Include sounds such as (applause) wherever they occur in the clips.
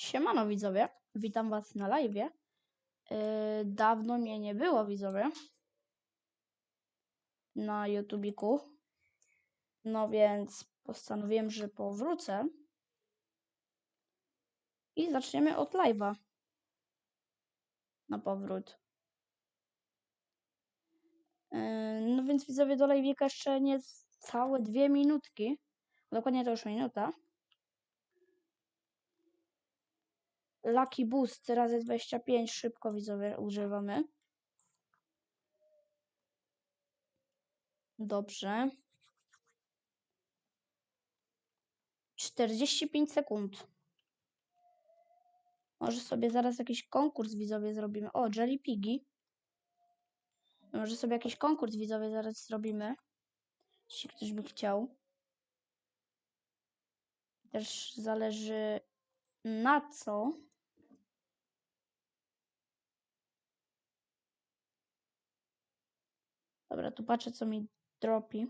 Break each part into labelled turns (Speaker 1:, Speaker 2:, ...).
Speaker 1: Siemano widzowie, witam was na live. Yy, dawno mnie nie było widzowie na YouTubiku. No więc postanowiłem, że powrócę i zaczniemy od live'a na powrót. Yy, no więc widzowie do live'ika jeszcze nie całe dwie minutki. Dokładnie to już minuta. Lucky Boost razy 25 szybko widzowie używamy. Dobrze. 45 sekund. Może sobie zaraz jakiś konkurs widzowie zrobimy. O, Jelly Piggy. Może sobie jakiś konkurs widzowie zaraz zrobimy. Jeśli ktoś by chciał. Też zależy na co. Dobra, tu patrzę, co mi dropi.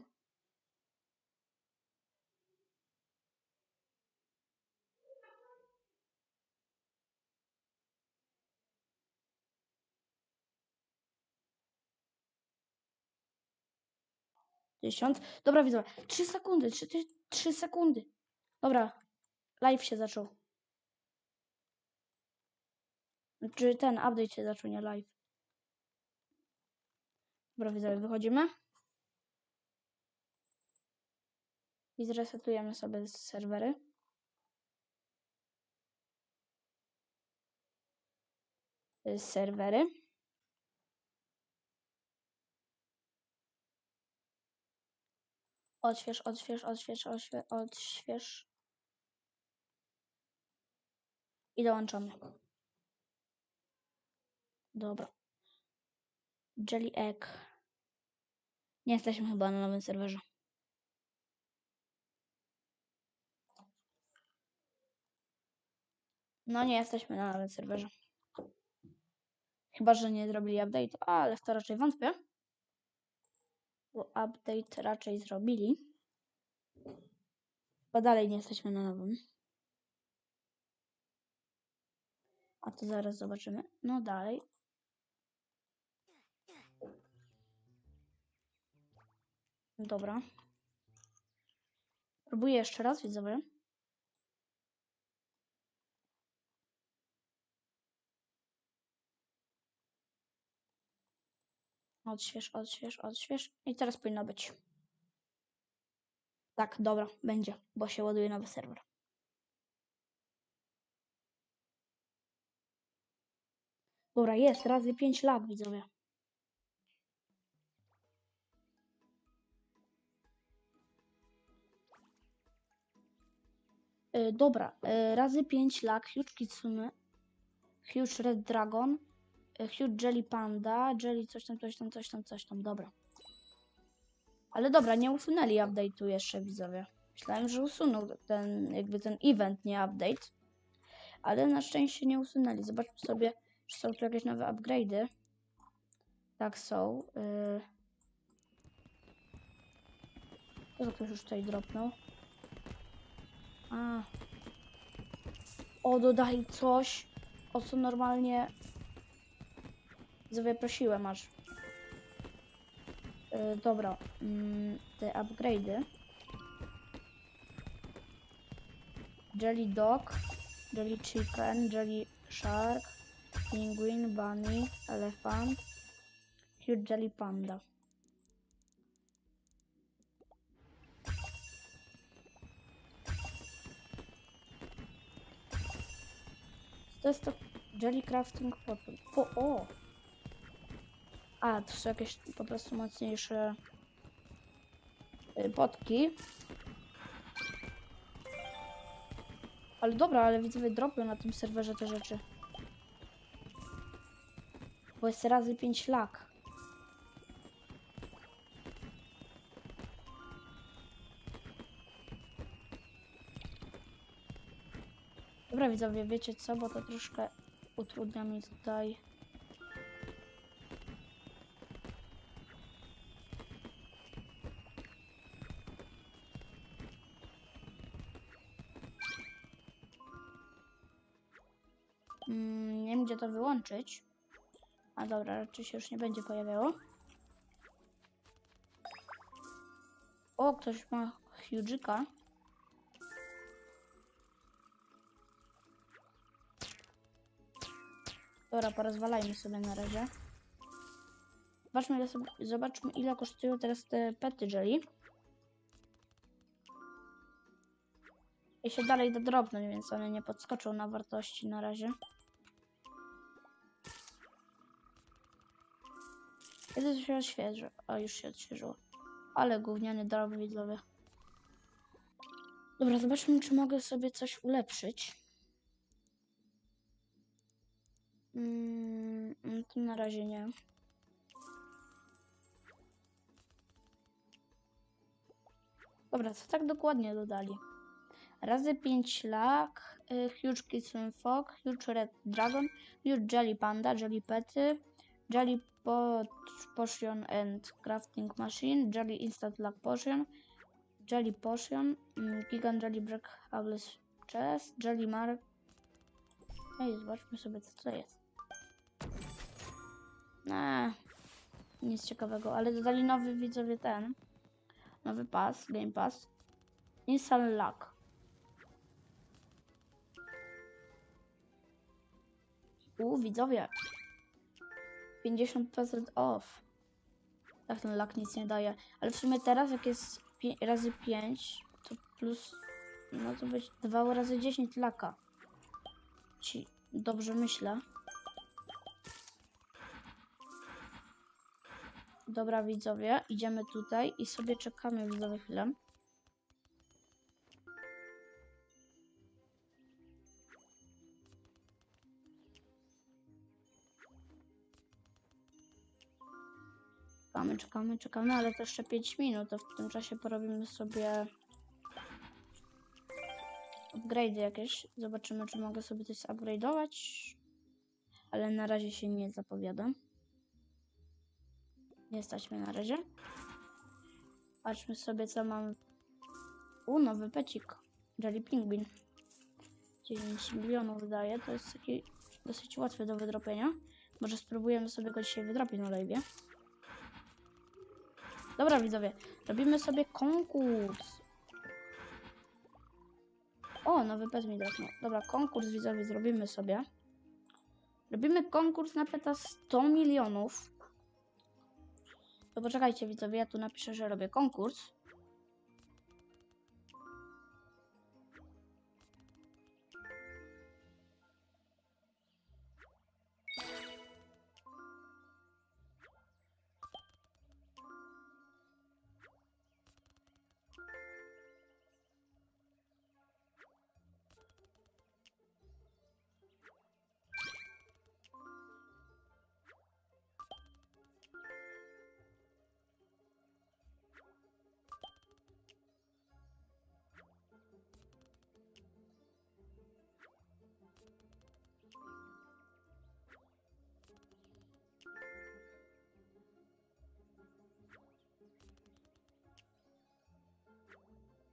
Speaker 1: Tysiąc. Dobra, widzę. Trzy sekundy, trzy, trzy, sekundy. Dobra, live się zaczął. Czy ten update się zaczął, nie live. Dobra, wychodzimy. I zresetujemy sobie serwery. Y, Serwery. Odśwież, odśwież, odśwież, odśwież, odśwież. I dołączamy. Dobra. Jelly Egg. Nie jesteśmy chyba na nowym serwerze. No nie jesteśmy na nowym serwerze. Chyba, że nie zrobili update, ale w to raczej wątpię. Bo update raczej zrobili. Bo dalej nie jesteśmy na nowym. A to zaraz zobaczymy. No dalej. Dobra. Próbuję jeszcze raz, widzowie. Odśwież, odśwież, odśwież. I teraz powinno być. Tak, dobra, będzie, bo się ładuje nowy serwer. Dobra, jest, razy 5 lat, widzowie. Y, dobra, y, razy 5 lak, Huge Kitsune, Huge Red Dragon, y, Huge Jelly Panda, Jelly coś tam, coś tam, coś tam, coś tam, dobra. Ale dobra, nie usunęli update'u jeszcze widzowie. Myślałem, że usunął ten, jakby ten event, nie update. Ale na szczęście nie usunęli. Zobaczmy sobie, czy są tu jakieś nowe upgrade'y. Tak są. Yy... To ktoś już tutaj dropnął. A. O, dodali coś, o co normalnie widzowie prosiłem aż. Yy, dobra, mm, te upgrade'y. Jelly Dog, Jelly Chicken, Jelly Shark, Penguin, Bunny, Elephant, Huge Jelly Panda. To jest to Jelly Crafting Pot. Po, o! A, to są jakieś po prostu mocniejsze y, potki. Ale dobra, ale widzowie dropią na tym serwerze te rzeczy. Bo jest razy 5 lak. Widzowie, wiecie co, bo to troszkę utrudnia mi tutaj Mm, nie wiem, gdzie to wyłączyć. A dobra, raczej się już nie będzie pojawiało. O, ktoś ma huge'ika. Dobra, porozwalajmy sobie na razie. Zobaczmy ile, sobie, zobaczmy, ile kosztują teraz te pety jelly. I się dalej da drobnąć, więc one nie podskoczą na wartości na razie. Kiedy to się odświeży? O, już się odświeżyło. Ale gówniany drobny widzowie. Dobra, zobaczmy, czy mogę sobie coś ulepszyć. Mm, mm, to na razie nie. Dobra, co tak dokładnie dodali? Razy 5 lak, y, Huge Kitsune Fog, Huge Red Dragon, Huge Jelly Panda, Jelly Pety, Jelly Pot Potion and Crafting Machine, Jelly Instant Luck Potion, Jelly Potion, mm, Gigant Jelly Break Chest, Jelly Mark. Ej, zobaczmy sobie co to jest. Eee, nic ciekawego, ale dodali nowy widzowie ten. Nowy pass, Game Pass. Instant Luck. U, widzowie. 50% off. Tak, ten lak nic nie daje. Ale w sumie teraz, jak jest razy 5, to plus. No to być 2 razy 10 laka. Ci dobrze myślę. Dobra, widzowie, idziemy tutaj i sobie czekamy widzowie chwilę. Czekamy, czekamy, czekamy, ale to jeszcze 5 minut, to w tym czasie porobimy sobie upgrade'y jakieś. Zobaczymy, czy mogę sobie coś upgrade'ować. Ale na razie się nie zapowiadam. Nie stać mnie na razie. Patrzmy sobie, co mam. U, nowy pecik. Jelly Pingwin. 9 milionów daje. To jest taki dosyć łatwy do wydropienia. Może spróbujemy sobie go dzisiaj wydropić na live. Dobra, widzowie. Robimy sobie konkurs. O, nowy pet mi dropnął. Dobra, konkurs widzowie zrobimy sobie. Robimy konkurs na peta 100 milionów. Poczekajcie widzowie, ja tu napiszę, że robię konkurs.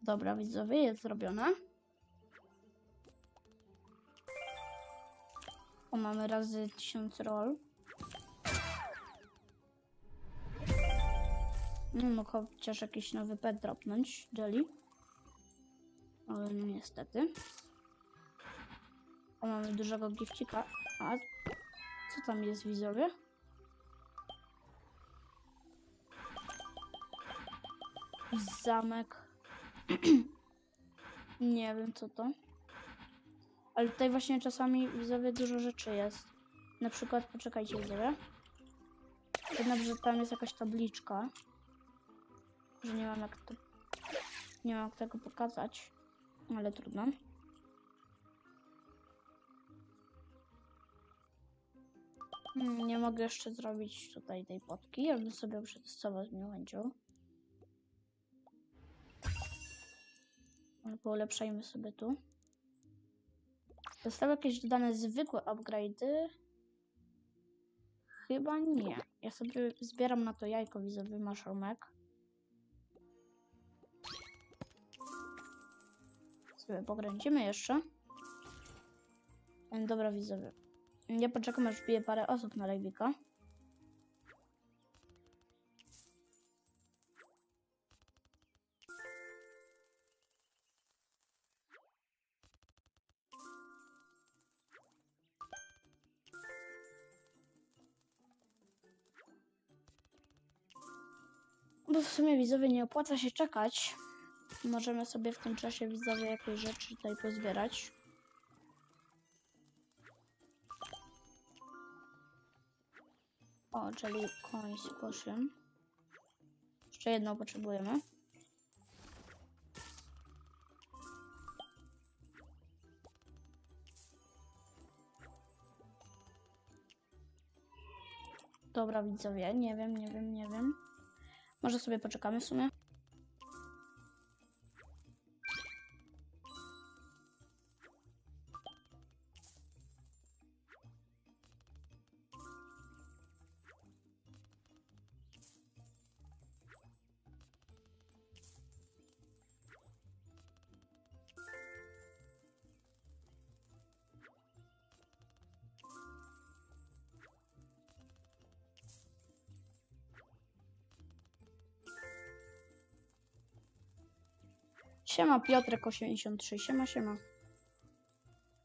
Speaker 1: Dobra, widzowie, jest zrobione. O, mamy razy 1000 roll. No, mógł chociaż jakiś nowy pet dropnąć, Jelly. Ale no niestety. O, mamy dużego gifcika. A co tam jest, widzowie? Zamek. (clears throat) Nie wiem co to. Ale tutaj właśnie czasami widzowie dużo rzeczy jest. Na przykład, poczekajcie widzowie. Jednak, że tam jest jakaś tabliczka. Że nie mam jak to... Nie mam jak tego pokazać. Ale trudno. Hmm, Nie mogę jeszcze zrobić tutaj tej potki. Ja bym sobie przetestował z miłą Ale Poulepszajmy sobie tu. Zostały jakieś dodane zwykłe upgrade'y? Chyba nie. Ja sobie zbieram na to jajko wizowy maszomek. Sobie pokręcimy jeszcze. Dobra widzowie. Ja poczekam, aż wbije parę osób na live'ika. Sumie widzowie nie opłaca się czekać. Możemy sobie w tym czasie widzowie jakieś rzeczy tutaj pozbierać. O, czyli coins potion. Jeszcze jedną potrzebujemy. Dobra widzowie, nie wiem, nie wiem, nie wiem. Może sobie poczekamy w sumie. Siema Piotrek 83, siema siema.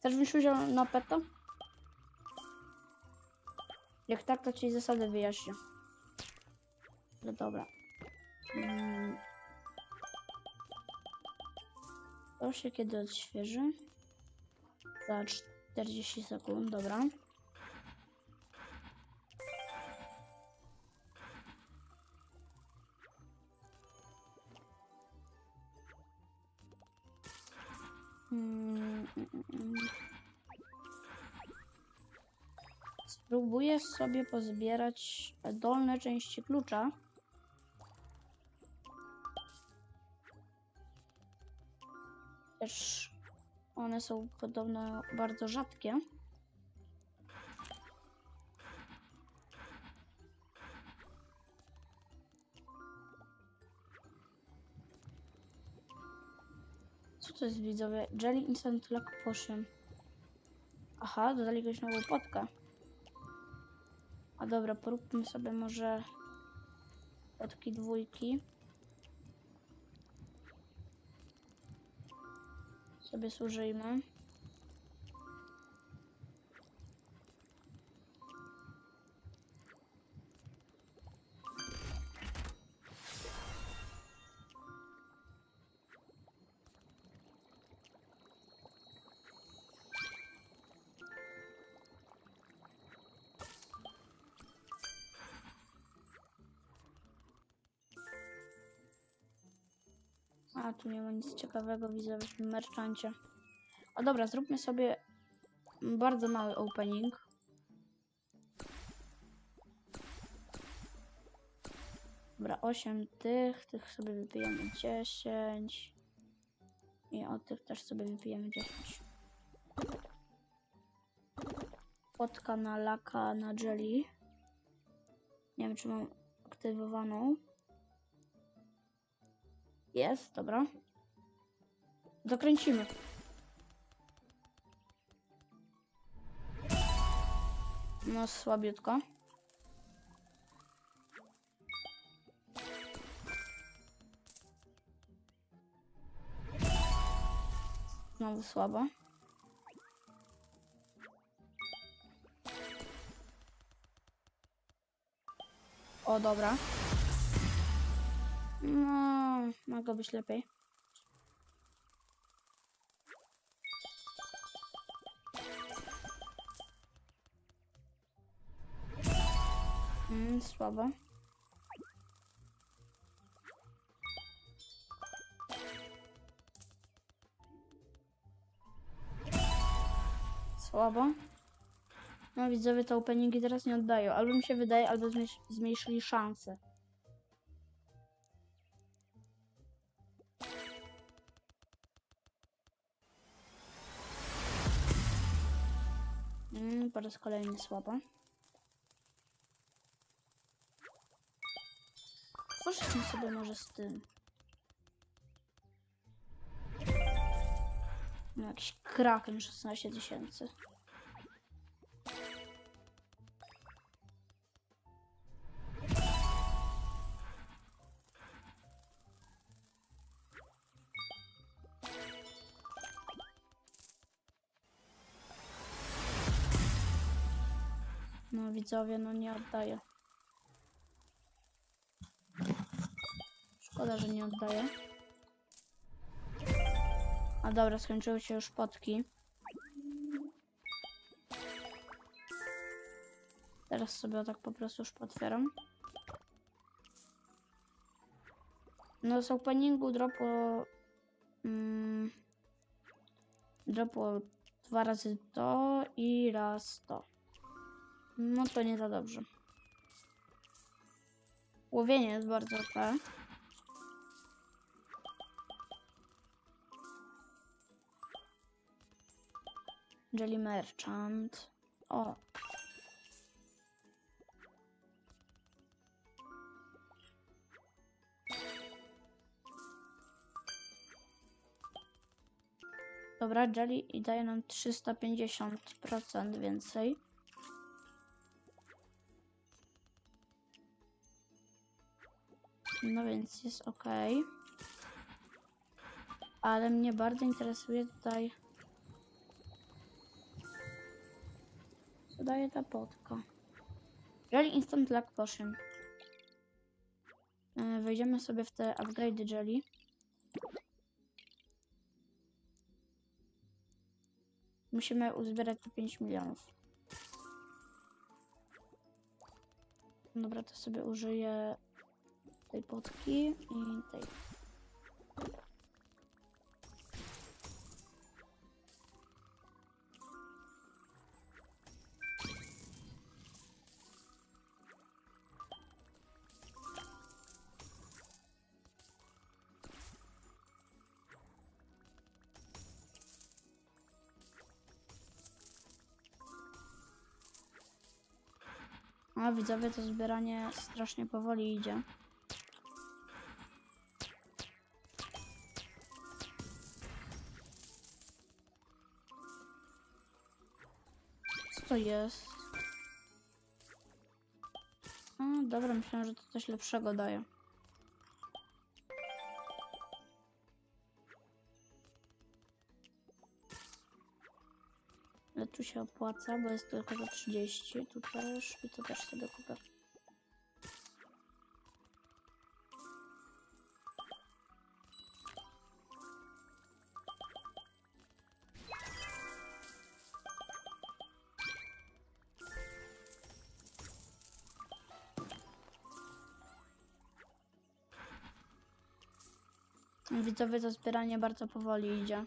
Speaker 1: Też byś wziął na peta? Jak tak, to ci zasady wyjaśnię. No dobra. Mm. To się kiedy odświeży? Za 40 sekund, dobra. Spróbuję sobie pozbierać dolne części klucza. Też one są podobno bardzo rzadkie. Co jest widzowie? Jelly Instant Lock Potion. Aha, dodali jakąś nową potkę. A dobra, poróbmy sobie może potki dwójki. Sobie służyjmy. Tu nie ma nic ciekawego, widzę w merchancie. O dobra, zróbmy sobie bardzo mały opening. Dobra, 8 tych, tych sobie wypijemy 10. I od tych też sobie wypijemy 10. Potka na laka na jelly. Nie wiem, czy mam aktywowaną. Jest, dobra. Dokręcimy. No, słabiutko. Znowu słabo. O, dobra. No, mogło być lepiej. Mm, słabo. Słabo. No widzowie te openingi teraz nie oddają. Albo mi się wydaje, albo zmniejsz- zmniejszyli szanse. Raz kolejny słabo. Poszliśmy sobie może z tym. No jakiś kraken 16 tysięcy. Widzowie, no nie oddaję. Szkoda, że nie oddaję. A dobra, skończyły się już potki. Teraz sobie tak po prostu już potwieram. No z openingu dropło... Mm, dropło dwa razy to i raz to. No to nie za dobrze. Łowienie jest bardzo ok. Jelly Merchant. O. Dobra, Jelly i daje nam 350% więcej. No więc jest ok. Ale mnie bardzo interesuje tutaj. Co daje ta potka? Jelly Instant Luck Potion. E, Wejdziemy sobie w te upgrade Jelly. Musimy uzbierać te 5 milionów. Dobra, to sobie użyję tej potki i tej. A widzowie, to zbieranie strasznie powoli idzie. To jest? A, dobra, myślałem, że to coś lepszego daje. Ale tu się opłaca, bo jest tylko za 30. Tu też i to też sobie kupię. Widzowie, to zbieranie bardzo powoli idzie.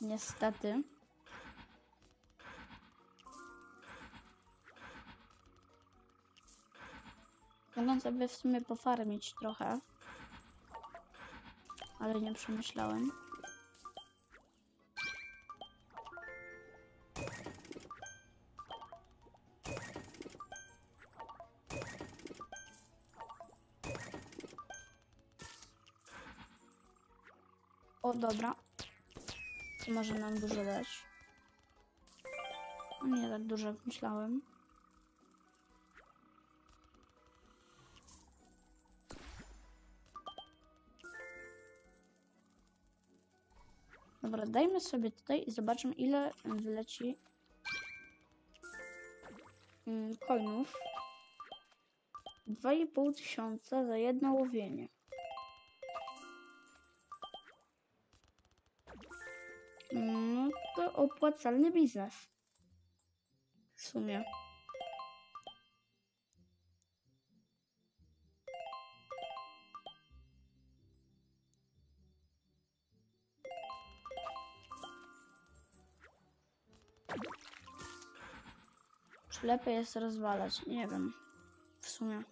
Speaker 1: Niestety. Mogę sobie w sumie pofarmić trochę. Ale nie przemyślałem. Dobra. To może nam dużo dać. No Nie tak dużo jak myślałem. Dobra, dajmy sobie tutaj i zobaczymy ile wyleci mm, coinów. 2,5 tysiąca za jedno łowienie. To opłacalny biznes. W sumie. Czy lepiej jest rozwalać? Nie wiem. W sumie.